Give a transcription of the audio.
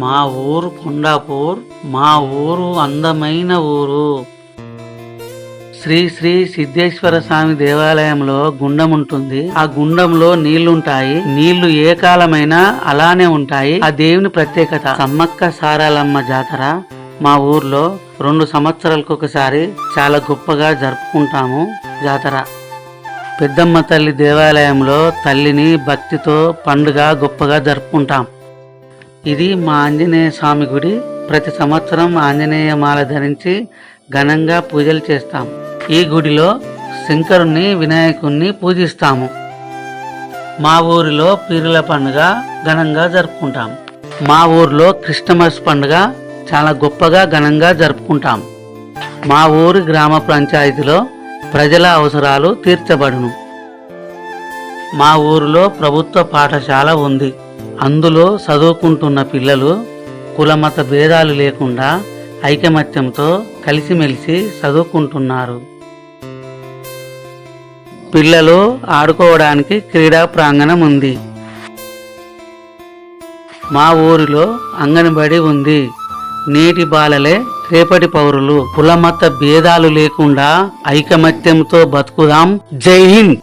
మా ఊరు కొండాపూర్ మా ఊరు అందమైన ఊరు. శ్రీ శ్రీ సిద్ధేశ్వర స్వామి దేవాలయంలో గుండం ఉంటుంది ఆ గుండంలో నీళ్ళుంటాయి. నీళ్ళు ఏ కాలమైనా అలానే ఉంటాయి. ఆ దేవుని ప్రత్యేకత. సమ్మక్క సారాలమ్మ జాతర మా ఊర్లో రెండు సంవత్సరాలకు ఒకసారి చాలా గొప్పగా జరుపుకుంటాము జాతర. పెద్దమ్మ తల్లి దేవాలయంలో తల్లిని భక్తితో పండుగ గొప్పగా జరుపుకుంటాం. ఇది మా ఆంజనేయ స్వామి గుడి. ప్రతి సంవత్సరం ఆంజనేయ మాల ధరించి ఘనంగా పూజలు చేస్తాం. ఈ గుడిలో శంకరుణ్ణి వినాయకుణ్ణి పూజిస్తాము. మా ఊరిలో పీరుల పండుగ ఘనంగా జరుపుకుంటాం. మా ఊరిలో క్రిస్టమస్ పండుగ చాలా గొప్పగా ఘనంగా జరుపుకుంటాం. మా ఊరి గ్రామ పంచాయతీలో ప్రజల అవసరాలు తీర్చబడును. మా ఊరిలో ప్రభుత్వ పాఠశాల ఉంది. అందులో చదువుకుంటున్న పిల్లలు కులమత భేదాలు లేకుండా ఐకమత్యంతో కలిసిమెలిసి చదువుకుంటున్నారు. పిల్లలు ఆడుకోవడానికి క్రీడా ప్రాంగణం ఉంది. మా ఊరిలో అంగన్బడి ఉంది. నేటి బాలలే రేపటి పౌరులు. కులమత భేదాలు లేకుండా ఐకమత్యంతో బతుకుదాం. జై హింద్!